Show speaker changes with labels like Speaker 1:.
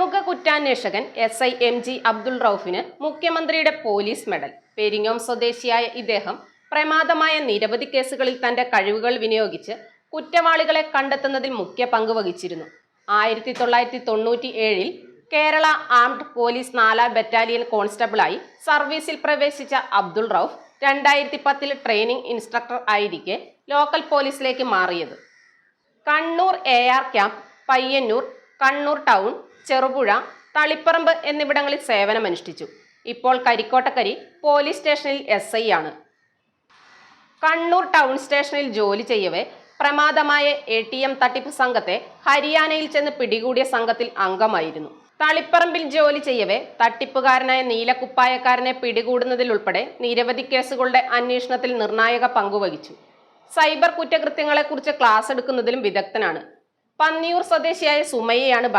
Speaker 1: പ്രമുഖ കുറ്റാന്വേഷകൻ S I M G Abdul റൌഫിന് മുഖ്യമന്ത്രിയുടെ police medal. Peringome സ്വദേശിയായ ഇദ്ദേഹം പ്രമാദമായ നിരവധി കേസുകളിൽ തന്റെ കഴിവുകൾ വിനിയോഗിച്ച് കുറ്റവാളികളെ കണ്ടെത്തുന്നതിൽ മുഖ്യ പങ്ക് വഹിച്ചിരുന്നു. ആയിരത്തി തൊള്ളായിരത്തി തൊണ്ണൂറ്റി ഏഴിൽ കേരള ആംഡ് പോലീസ് നാലാം ബറ്റാലിയൻ കോൺസ്റ്റബിളായി സർവീസിൽ പ്രവേശിച്ച അബ്ദുൾ റൌഫ് രണ്ടായിരത്തി പത്തിൽ ട്രെയിനിംഗ് ഇൻസ്ട്രക്ടർ ആയിരിക്കെ ലോക്കൽ പോലീസിലേക്ക് മാറിയത്. Kannur A R camp Payyanur Kannur town Cherupuzha Taliparamba എന്നിവിടങ്ങളിൽ സേവനമനുഷ്ഠിച്ചു. ഇപ്പോൾ കരിക്കോട്ടക്കരി പോലീസ് സ്റ്റേഷനിൽ എസ് ഐ ആണ്. കണ്ണൂർ ടൗൺ സ്റ്റേഷനിൽ ജോലി ചെയ്യവേ പ്രമാദമായ എ ടി എം തട്ടിപ്പ് സംഘത്തെ ഹരിയാനയിൽ ചെന്ന് പിടികൂടിയ സംഘത്തിൽ അംഗമായിരുന്നു. തളിപ്പറമ്പിൽ ജോലി ചെയ്യവേ തട്ടിപ്പുകാരനായ നീലക്കുപ്പായക്കാരനെ പിടികൂടുന്നതിലുൾപ്പെടെ നിരവധി കേസുകളുടെ അന്വേഷണത്തിൽ നിർണായക പങ്കുവഹിച്ചു. സൈബർ കുറ്റകൃത്യങ്ങളെക്കുറിച്ച് ക്ലാസ് എടുക്കുന്നതിലും വിദഗ്ധനാണ്. പന്നിയൂർ സ്വദേശിയായ സുമയ്യയാണ്